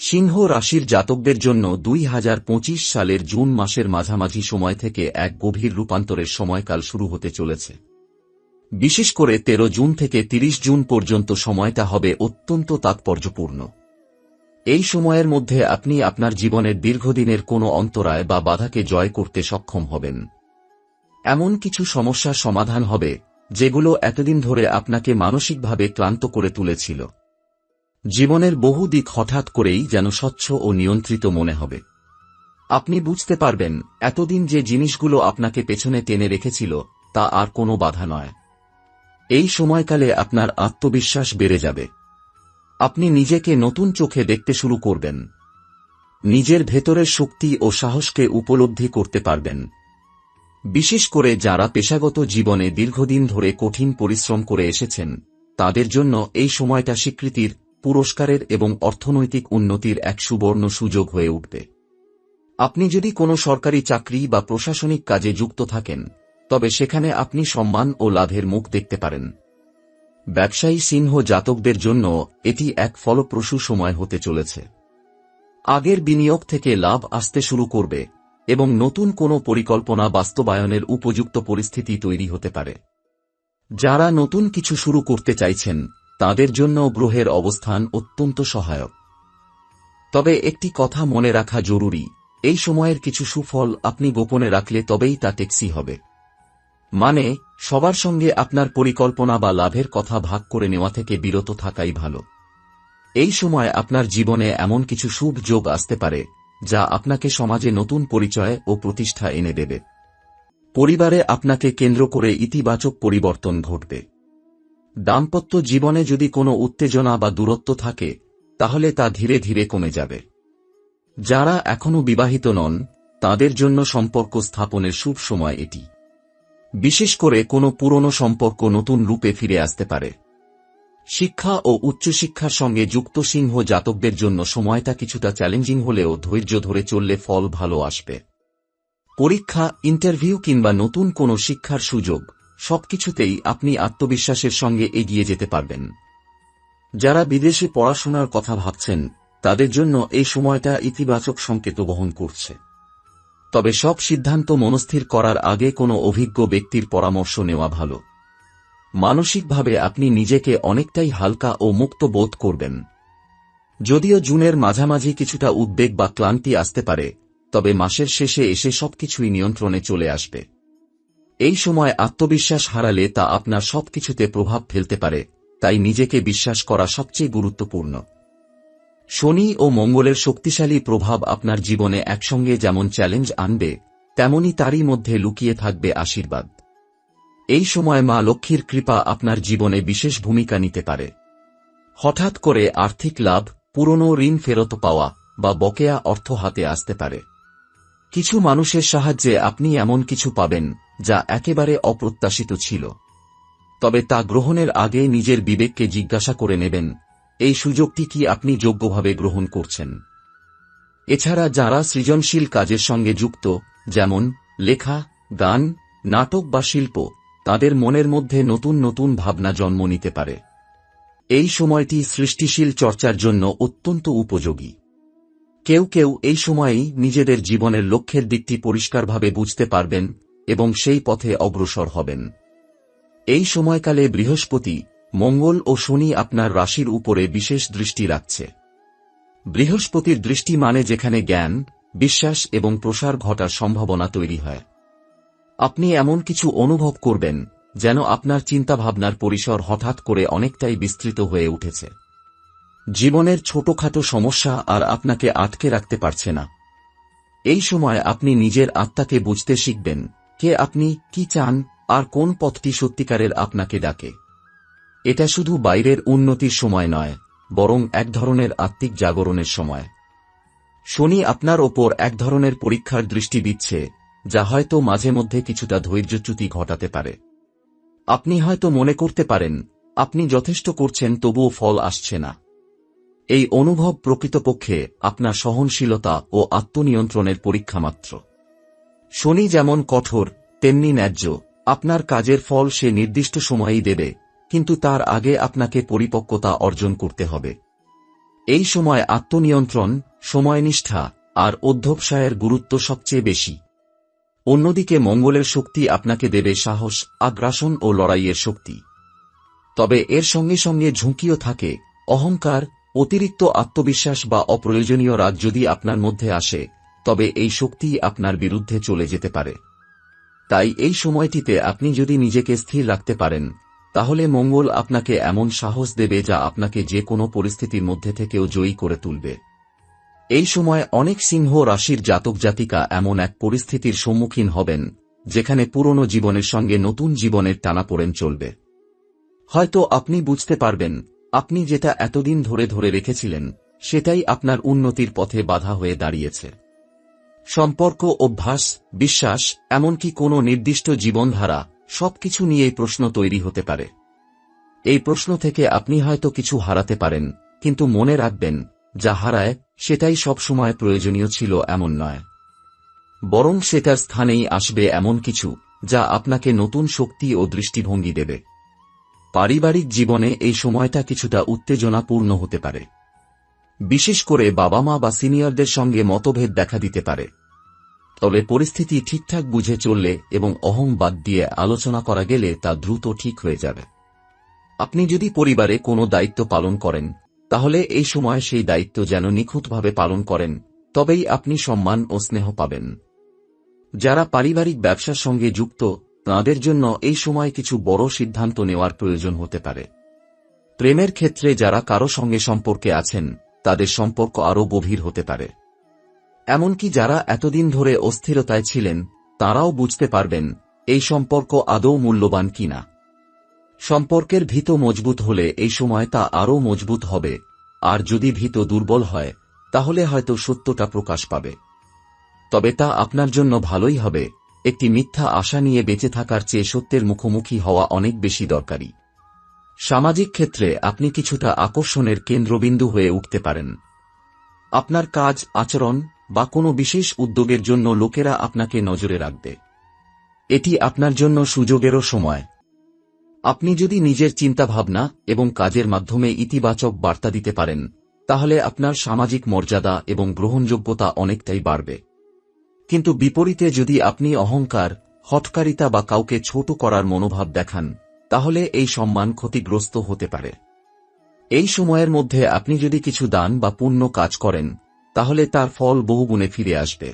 সিংহ রাশির জাতকদের জন্য দুই হাজার পঁচিশ সালের জুন মাসের মাঝামাঝি সময় থেকে এক গভীর রূপান্তরের সময়কাল শুরু হতে চলেছে। বিশেষ করে ১৩ জুন থেকে ৩০ জুন পর্যন্ত সময়টা হবে অত্যন্ত তাৎপর্যপূর্ণ। এই সময়ের মধ্যে আপনি আপনার জীবনের দীর্ঘদিনের কোনো অন্তরায় বা বাধাকে জয় করতে সক্ষম হবেন। এমন কিছু সমস্যার সমাধান হবে, যেগুলো এতদিন ধরে আপনাকে মানসিকভাবে ক্লান্ত করে তুলেছিল। জীবনের বহু দিক হঠাৎ করেই যেন স্বচ্ছ ও নিয়ন্ত্রিত মনে হবে। আপনি বুঝতে পারবেন, এতদিন যে জিনিসগুলো আপনাকে পেছনে টেনে রেখেছিল, তা আর কোনো বাধা নয়। এই সময়কালে আপনার আত্মবিশ্বাস বেড়ে যাবে। আপনি নিজেকে নতুন চোখে দেখতে শুরু করবেন। নিজের ভেতরের শক্তি ও সাহসকে উপলব্ধি করতে পারবেন। বিশেষ করে যারা পেশাগত জীবনে দীর্ঘদিন ধরে কঠিন পরিশ্রম করে এসেছেন, তাদের জন্য এই সময়টা স্বীকৃতির পুরস্কারের এবং অর্থনৈতিক উন্নতির এক সুবর্ণ সুযোগ হয়ে উঠবে। আপনি যদি কোনো সরকারি চাকরি বা প্রশাসনিক কাজে যুক্ত থাকেন, তবে সেখানে আপনি সম্মান ও লাভের মুখ দেখতে পারেন। ব্যবসায়ী সিংহ জাতকদের জন্য এটি এক ফলপ্রসূ সময় হতে চলেছে। আগের বিনিয়োগ থেকে লাভ আসতে শুরু করবে এবং নতুন কোনো পরিকল্পনা বাস্তবায়নের উপযুক্ত পরিস্থিতি তৈরি হতে পারে। যারা নতুন কিছু শুরু করতে চাইছেন তাদের জন্য গ্রহের অবস্থান অত্যন্ত সহায়ক। তবে একটি কথা মনে রাখা জরুরি, এই সময়ের কিছু সুফল আপনি গোপনে রাখলে তবেই তা টেক্সি হবে। মানে সবার সঙ্গে আপনার পরিকল্পনা বা লাভের কথা ভাগ করে নেওয়া থেকে বিরত থাকাই ভালো। এই সময় আপনার জীবনে এমন কিছু শুভ যোগ আসতে পারে, যা আপনাকে সমাজে নতুন পরিচয় ও প্রতিষ্ঠা এনে দেবে। পরিবারে আপনাকে কেন্দ্র করে ইতিবাচক পরিবর্তন ঘটবে। দাম্পত্য জীবনে যদি কোনো উত্তেজনা বা দূরত্ব থাকে, তাহলে তা ধীরে ধীরে কমে যাবে। যারা এখনও বিবাহিত নন, তাদের জন্য সম্পর্ক স্থাপনের শুভ সময় এটি। বিশেষ করে কোনো পুরনো সম্পর্ক নতুন রূপে ফিরে আসতে পারে। শিক্ষা ও উচ্চশিক্ষার সঙ্গে যুক্ত সিংহ জাতকদের জন্য সময়টা কিছুটা চ্যালেঞ্জিং হলেও ধৈর্য ধরে চললে ফল ভালো আসবে। পরীক্ষা, ইন্টারভিউ কিংবা নতুন কোনো শিক্ষার সুযোগ সবকিছুতেই আপনি আত্মবিশ্বাসের সঙ্গে এগিয়ে যেতে পারবেন। যারা বিদেশে পড়াশোনার কথা ভাবছেন, তাদের জন্য এই সময়টা ইতিবাচক সংকেত বহন করছে। তবে সব সিদ্ধান্ত মনস্থির করার আগে কোনো অভিজ্ঞ ব্যক্তির পরামর্শ নেওয়া ভালো। মানসিকভাবে আপনি নিজেকে অনেকটাই হালকা ও মুক্ত বোধ করবেন। যদিও জুনের মাঝামাঝি কিছুটা উদ্বেগ বা ক্লান্তি আসতে পারে, তবে মাসের শেষে এসে সবকিছুই নিয়ন্ত্রণে চলে আসবে। এই সময় আত্মবিশ্বাস হারালে তা আপনার সবকিছুতে প্রভাব ফেলতে পারে, তাই নিজেকে বিশ্বাস করা সবচেয়ে গুরুত্বপূর্ণ। শনি ও মঙ্গলের শক্তিশালী প্রভাব আপনার জীবনে একসঙ্গে যেমন চ্যালেঞ্জ আনবে, তেমনি তারই মধ্যে লুকিয়ে থাকবে আশীর্বাদ। এই সময় মা লক্ষ্মীর কৃপা আপনার জীবনে বিশেষ ভূমিকা নিতে পারে। হঠাৎ করে আর্থিক লাভ, পুরনো ঋণ ফেরত পাওয়া বা বকেয়া অর্থ হাতে আসতে পারে। কিছু মানুষের সাহায্যে আপনি এমন কিছু পাবেন, যা একেবারে অপ্রত্যাশিত ছিল। তবে তা গ্রহণের আগে নিজের বিবেককে জিজ্ঞাসা করে নেবেন, এই সুযোগটি কি আপনি যোগ্যভাবে গ্রহণ করছেন? এছাড়া যারা সৃজনশীল কাজের সঙ্গে যুক্ত, যেমন লেখা, গান, নাটক বা শিল্প, তাদের মনের মধ্যে নতুন নতুন ভাবনা জন্ম নিতে পারে। এই সময়টি সৃষ্টিশীল চর্চার জন্য অত্যন্ত উপযোগী। কেউ কেউ এই সময়েই নিজেদের জীবনের লক্ষ্যের দিকটি পরিষ্কারভাবে বুঝতে পারবেন এবং সেই পথে অগ্রসর হবেন। এই সময়কালে বৃহস্পতি, মঙ্গল ও শনি আপনার রাশির উপরে বিশেষ দৃষ্টি রাখছে। বৃহস্পতির দৃষ্টি মানে যেখানে জ্ঞান, বিশ্বাস এবং প্রসার ঘটার সম্ভাবনা তৈরি হয়। আপনি এমন কিছু অনুভব করবেন যেন আপনার চিন্তাভাবনার পরিসর হঠাৎ করে অনেকটাই বিস্তৃত হয়ে উঠেছে। জীবনের ছোটখাটো সমস্যা আর আপনাকে আটকে রাখতে পারছে না। এই সময় আপনি নিজের আত্মাকে বুঝতে শিখবেন, কে আপনি, কি চান, আর কোন পথটি সত্যিকারের আপনাকে ডাকে। এটা শুধু বাইরের উন্নতির সময় নয়, বরং এক ধরনের আত্মিক জাগরণের সময়। শনি আপনার ওপর এক ধরনের পরীক্ষার দৃষ্টি দিচ্ছে, যা হয়তো মাঝে মধ্যে কিছুটা ধৈর্যচ্যুতি ঘটাতে পারে। আপনি হয়তো মনে করতে পারেন, আপনি যথেষ্ট করছেন তবুও ফল আসছে না। এই অনুভব প্রকৃতপক্ষে আপনার সহনশীলতা ও আত্মনিয়ন্ত্রণের পরীক্ষা মাত্র। শনি যেমন কঠোর, তেমনি ন্যায্য। আপনার কাজের ফল সে নির্দিষ্ট সময়েই দেবে, কিন্তু তার আগে আপনাকে পরিপক্কতা অর্জন করতে হবে। এই সময় আত্মনিয়ন্ত্রণ, সময়নিষ্ঠা আর অধ্যবসায়ের গুরুত্ব সবচেয়ে বেশি। অন্যদিকে মঙ্গলের শক্তি আপনাকে দেবে সাহস, আগ্রাসন ও লড়াইয়ের শক্তি। তবে এর সঙ্গে সঙ্গে ঝুঁকিও থাকে, অহংকার অতিরিক্ত আত্মবিশ্বাস বা অপ্রয়োজনীয় রাগ যদি আপনার মধ্যে আসে, তবে এই শক্তি আপনার বিরুদ্ধে চলে যেতে পারে। তাই এই সময়টিতে আপনি যদি নিজেকে স্থির রাখতে পারেন, তাহলে মঙ্গল আপনাকে এমন সাহস দেবে যা আপনাকে যে কোনো পরিস্থিতির মধ্যে থেকেও জয়ী করে তুলবে। এই সময় অনেক সিংহ রাশির জাতক জাতিকা এমন এক পরিস্থিতির সম্মুখীন হবেন, যেখানে পুরনো জীবনের সঙ্গে নতুন জীবনের টানাপোড়েন চলবে। হয়তো আপনি বুঝতে পারবেন আপনি যেটা এতদিন ধরে ধরে রেখেছিলেন, সেটাই আপনার উন্নতির পথে বাধা হয়ে দাঁড়িয়েছে। সম্পর্ক, অভ্যাস, বিশ্বাস, এমনকি কোনো নির্দিষ্ট জীবনধারা, সবকিছু নিয়েই প্রশ্ন তৈরি হতে পারে। এই প্রশ্ন থেকে আপনি হয়তো কিছু হারাতে পারেন, কিন্তু মনে রাখবেন, যা হারায়, সেটাই সবসময় প্রয়োজনীয় ছিল এমন নয়। বরং সেটার স্থানেই আসবে এমন কিছু, যা আপনাকে নতুন শক্তি ও দৃষ্টিভঙ্গি দেবে। পারিবারিক জীবনে এই সময়টা কিছুটা উত্তেজনাপূর্ণ হতে পারে। বিশেষ করে বাবা মা বা সিনিয়রদের সঙ্গে মতভেদ দেখা দিতে পারে। তবে পরিস্থিতি ঠিকঠাক বুঝে চললে এবং অহং বাদ দিয়ে আলোচনা করা গেলে তা দ্রুত ঠিক হয়ে যাবে। আপনি যদি পরিবারে কোনো দায়িত্ব পালন করেন, তাহলে এই সময় সেই দায়িত্ব যেন নিখুঁতভাবে পালন করেন, তবেই আপনি সম্মান ও স্নেহ পাবেন। যারা পারিবারিক ব্যবসার সঙ্গে যুক্ত তাঁদের জন্য এই সময় কিছু বড় সিদ্ধান্ত নেওয়ার প্রয়োজন হতে পারে। প্রেমের ক্ষেত্রে যারা কারও সঙ্গে সম্পর্কে আছেন, তাদের সম্পর্ক আরও গভীর হতে পারে। এমনকি যারা এতদিন ধরে অস্থিরতায় ছিলেন, তারাও বুঝতে পারবেন, এই সম্পর্ক আদৌ মূল্যবান কিনা। সম্পর্কের ভীত মজবুত হলে এই সময় তা আরও মজবুত হবে, আর যদি ভীত দুর্বল হয়, তাহলে হয়তো সত্যটা প্রকাশ পাবে। তবে তা আপনার জন্য ভালোই হবে একটি মিথ্যা আশা নিয়ে বেঁচে থাকার চেয়ে সত্যের মুখোমুখি হওয়া অনেক বেশি দরকারি। সামাজিক ক্ষেত্রে আপনি কিছুটা আকর্ষণের কেন্দ্রবিন্দু হয়ে উঠতে পারেন। আপনার কাজ, আচরণ বা কোনো বিশেষ উদ্যোগের জন্য লোকেরা আপনাকে নজরে রাখবে। এটি আপনার জন্য সুযোগেরও সময়। আপনি যদি নিজের চিন্তাভাবনা এবং কাজের মাধ্যমে ইতিবাচক বার্তা দিতে পারেন, তাহলে আপনার সামাজিক মর্যাদা এবং গ্রহণযোগ্যতা অনেকটাই বাড়বে। কিন্তু বিপরীতে যদি আপনি অহংকার হটকারিতা বা কাউকে ছোট করার মনোভাব দেখান, তাহলে এই সম্মান ক্ষতিগ্রস্ত হতে পারে। এই সময়ের মধ্যে আপনি যদি কিছু দান বা পুণ্য কাজ করেন, তাহলে তার ফল বহুগুণে ফিরে আসবে।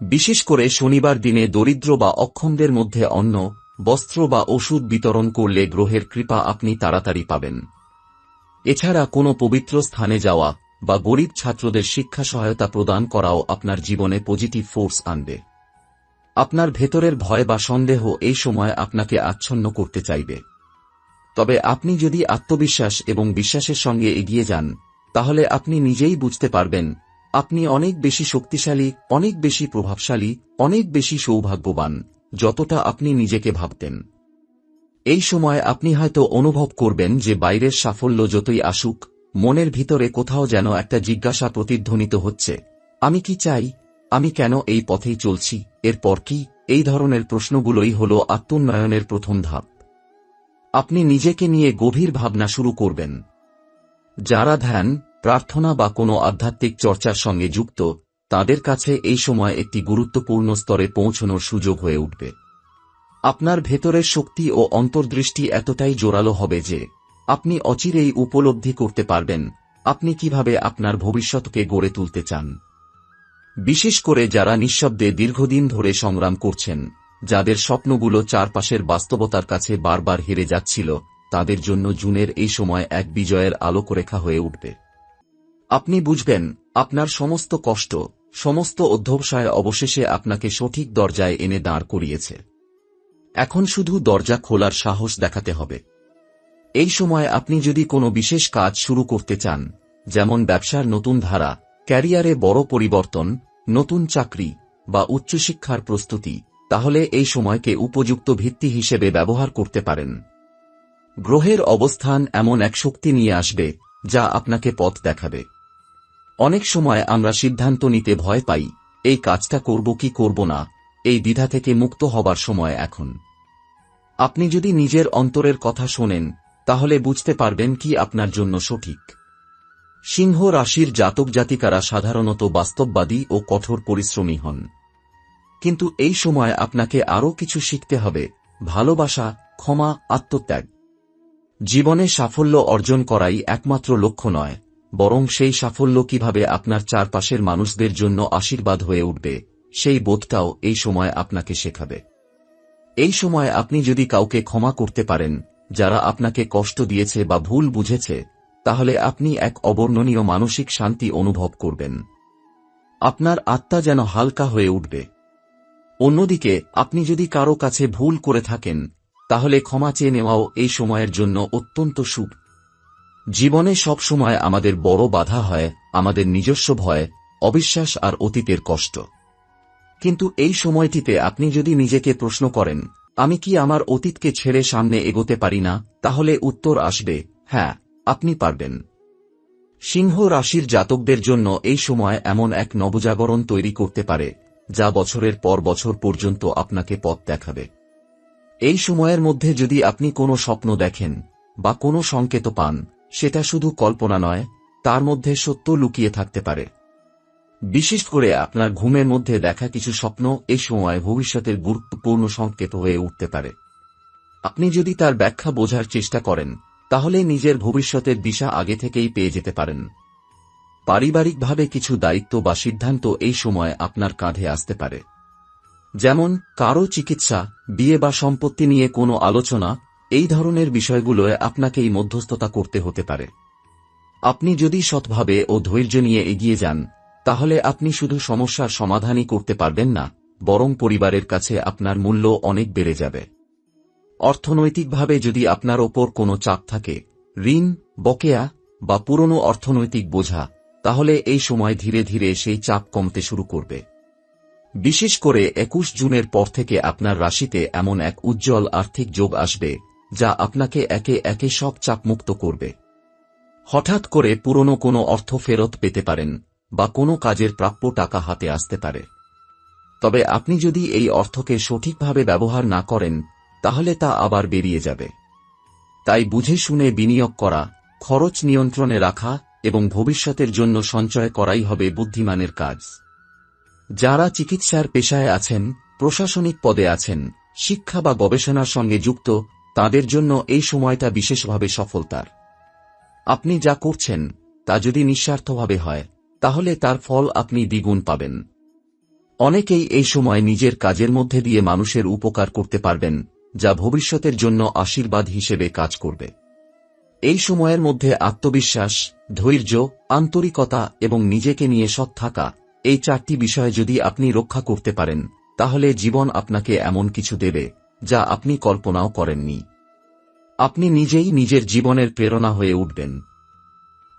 বিশেষ করে শনিবার দিনে দরিদ্র বা অক্ষমদের মধ্যে অন্ন, বস্ত্র বা ওষুধ বিতরণ করলে গ্রহের কৃপা আপনি তাড়াতাড়ি পাবেন। এছাড়া কোনো পবিত্র স্থানে যাওয়া বা গরিব ছাত্রদের শিক্ষা সহায়তা প্রদান করাও আপনার জীবনে পজিটিভ ফোর্স আনবে। আপনার ভেতরের ভয় বা সন্দেহ এই সময় আপনাকে আচ্ছন্ন করতে চাইবে। তবে আপনি যদি আত্মবিশ্বাস এবং বিশ্বাসের সঙ্গে এগিয়ে যান, তাহলে আপনি নিজেই বুঝতে পারবেন, আপনি অনেক বেশি শক্তিশালী, অনেক বেশি প্রভাবশালী, অনেক বেশি সৌভাগ্যবান, যতটা আপনি নিজেকে ভাবতেন। এই সময় আপনি হয়তো অনুভব করবেন যে বাইরের সাফল্য যতই আসুক মনের ভিতরে কোথাও যেন একটা জিজ্ঞাসা প্রতিধ্বনিত হচ্ছে। আমি কি চাই? আমি কেন এই পথেই চলছি? এরপর কি? এই ধরনের প্রশ্নগুলোই হল আত্মোন্নয়নের প্রথম ধাপ। আপনি নিজেকে নিয়ে গভীর ভাবনা শুরু করবেন। যারা ধ্যান, প্রার্থনা বা কোনো আধ্যাত্মিক চর্চার সঙ্গে যুক্ত, তাদের কাছে এই সময় একটি গুরুত্বপূর্ণ স্তরে পৌঁছনোর সুযোগ হয়ে উঠবে। আপনার ভেতরের শক্তি ও অন্তর্দৃষ্টি এতটাই জোরালো হবে যে আপনি অচিরেই উপলব্ধি করতে পারবেন। আপনি কীভাবে আপনার ভবিষ্যৎকে গড়ে তুলতে চান? বিশেষ করে যারা নিঃশব্দে দীর্ঘদিন ধরে সংগ্রাম করছেন, যাদের স্বপ্নগুলো চারপাশের বাস্তবতার কাছে বারবার হেরে যাচ্ছিল, তাদের জন্য জুনের এই সময় এক বিজয়ের আলোকরেখা হয়ে উঠবে। আপনি বুঝবেন, আপনার সমস্ত কষ্ট, সমস্ত অধ্যবসায় অবশেষে আপনাকে সঠিক দরজায় এনে দাঁড় করিয়েছে। এখন শুধু দরজা খোলার সাহস দেখাতে হবে। এই সময় আপনি যদি কোনো বিশেষ কাজ শুরু করতে চান, যেমন ব্যবসার নতুন ধারা, ক্যারিয়ারে বড় পরিবর্তন, নতুন চাকরি বা উচ্চশিক্ষার প্রস্তুতি, তাহলে এই সময়কে উপযুক্ত ভিত্তি হিসেবে ব্যবহার করতে পারেন। গ্রহের অবস্থান এমন এক শক্তি নিয়ে আসবে, যা আপনাকে পথ দেখাবে। অনেক সময় আমরা সিদ্ধান্ত নিতে ভয় পাই, এই কাজটা করব কি করব না, এই দ্বিধা থেকে মুক্ত হবার সময় এখন। আপনি যদি নিজের অন্তরের কথা শোনেন তাহলে বুঝতে পারবেন কি আপনার জন্য সঠিক। সিংহ রাশির জাতক জাতিকারা সাধারণত বাস্তববাদী ও কঠোর পরিশ্রমী হন। কিন্তু এই সময় আপনাকে আরও কিছু শিখতে হবে, ভালোবাসা, ক্ষমা, আত্মত্যাগ। জীবনে সাফল্য অর্জন করাই একমাত্র লক্ষ্য নয়, বরং সেই সাফল্য কীভাবে আপনার চারপাশের মানুষদের জন্য আশীর্বাদ হয়ে উঠবে, সেই বোধটাও এই সময় আপনাকে শেখাবে। এই সময় আপনি যদি কাউকে ক্ষমা করতে পারেন যারা আপনাকে কষ্ট দিয়েছে বা ভুল বুঝেছে, তাহলে আপনি এক অবর্ণনীয় মানসিক শান্তি অনুভব করবেন। আপনার আত্মা যেন হালকা হয়ে উঠবে। অন্যদিকে, আপনি যদি কারও কাছে ভুল করে থাকেন, তাহলে ক্ষমা চেয়ে নেওয়াও এই সময়ের জন্য অত্যন্ত শুভ জীবনে সব সময় আমাদের বড় বাধা হয়, আমাদের নিজস্ব ভয়, অবিশ্বাস আর অতীতের কষ্ট। কিন্তু এই সময়টিতে আপনি যদি নিজেকে প্রশ্ন করেন আমি কি আমার অতীতকে ছেড়ে সামনে এগোতে পারি না? তাহলে উত্তর আসবে হ্যাঁ আপনি পারবেন। সিংহ রাশির জাতকদের জন্য এই সময় এমন এক নবজাগরণ তৈরি করতে পারে, যা বছরের পর বছর পর্যন্ত আপনাকে পথ দেখাবে। এই সময়ের মধ্যে যদি আপনি কোনো স্বপ্ন দেখেন বা কোনো সংকেত পান, সেটা শুধু কল্পনা নয়, তার মধ্যে সত্য লুকিয়ে থাকতে পারে। বিশেষ করে আপনার ঘুমের মধ্যে দেখা কিছু স্বপ্ন এই সময় ভবিষ্যতের গুরুত্বপূর্ণ সংকেত হয়ে উঠতে পারে। আপনি যদি তার ব্যাখ্যা বোঝার চেষ্টা করেন, তাহলে নিজের ভবিষ্যতের দিশা আগে থেকেই পেয়ে যেতে পারেন। পারিবারিকভাবে কিছু দায়িত্ব বা সিদ্ধান্ত এই সময় আপনার কাঁধে আসতে পারে। যেমন কারও চিকিৎসা, বিয়ে বা সম্পত্তি নিয়ে কোনো আলোচনা, এই ধরনের বিষয়গুলোয় আপনাকেই মধ্যস্থতা করতে হতে পারে। আপনি যদি সৎভাবে ও ধৈর্য নিয়ে এগিয়ে যান তাহলে আপনি শুধু সমস্যার সমাধানই করতে পারবেন না, বরং পরিবারের কাছে আপনার মূল্য অনেক বেড়ে যাবে। অর্থনৈতিকভাবে যদি আপনার ওপর কোনো চাপ থাকে, ঋণ, বকেয়া বা পুরনো অর্থনৈতিক বোঝা, তাহলে এই সময় ধীরে ধীরে সেই চাপ কমতে শুরু করবে। বিশেষ করে একুশ জুনের পর থেকে আপনার রাশিতে এমন এক উজ্জ্বল আর্থিক যোগ আসবে, যা আপনাকে একে একে সব চাপমুক্ত করবে। হঠাৎ করে পুরনো কোনো অর্থ ফেরত পেতে পারেন বা কোনো কাজের প্রাপ্য টাকা হাতে আসতে পারে। তবে আপনি যদি এই অর্থকে সঠিকভাবে ব্যবহার না করেন, তাহলে তা আবার বেরিয়ে যাবে। তাই বুঝে শুনে বিনিয়োগ করা, খরচ নিয়ন্ত্রণে রাখা এবং ভবিষ্যতের জন্য সঞ্চয় করাই হবে বুদ্ধিমানের কাজ। যারা চিকিৎসার পেশায় আছেন, প্রশাসনিক পদে আছেন, শিক্ষা বা গবেষণার সঙ্গে যুক্ত, তাদের জন্য এই সময়টা বিশেষভাবে সফলতার। আপনি যা করছেন, তা যদি নিঃস্বার্থভাবে হয় তাহলে তার ফল আপনি দ্বিগুণ পাবেন। অনেকেই এই সময় নিজের কাজের মধ্যে দিয়ে মানুষের উপকার করতে পারবেন, যা ভবিষ্যতের জন্য আশীর্বাদ হিসেবে কাজ করবে। এই সময়ের মধ্যে আত্মবিশ্বাস, ধৈর্য, আন্তরিকতা এবং নিজেকে নিয়ে সৎ থাকা এই চারটি বিষয় যদি আপনি রক্ষা করতে পারেন, তাহলে জীবন আপনাকে এমন কিছু দেবে, যা আপনি কল্পনাও করেননি। আপনি নিজেই নিজের জীবনের প্রেরণা হয়ে উঠবেন।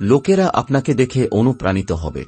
লোকেরা আপনাকে দেখে অনুপ্রাণিত হবে।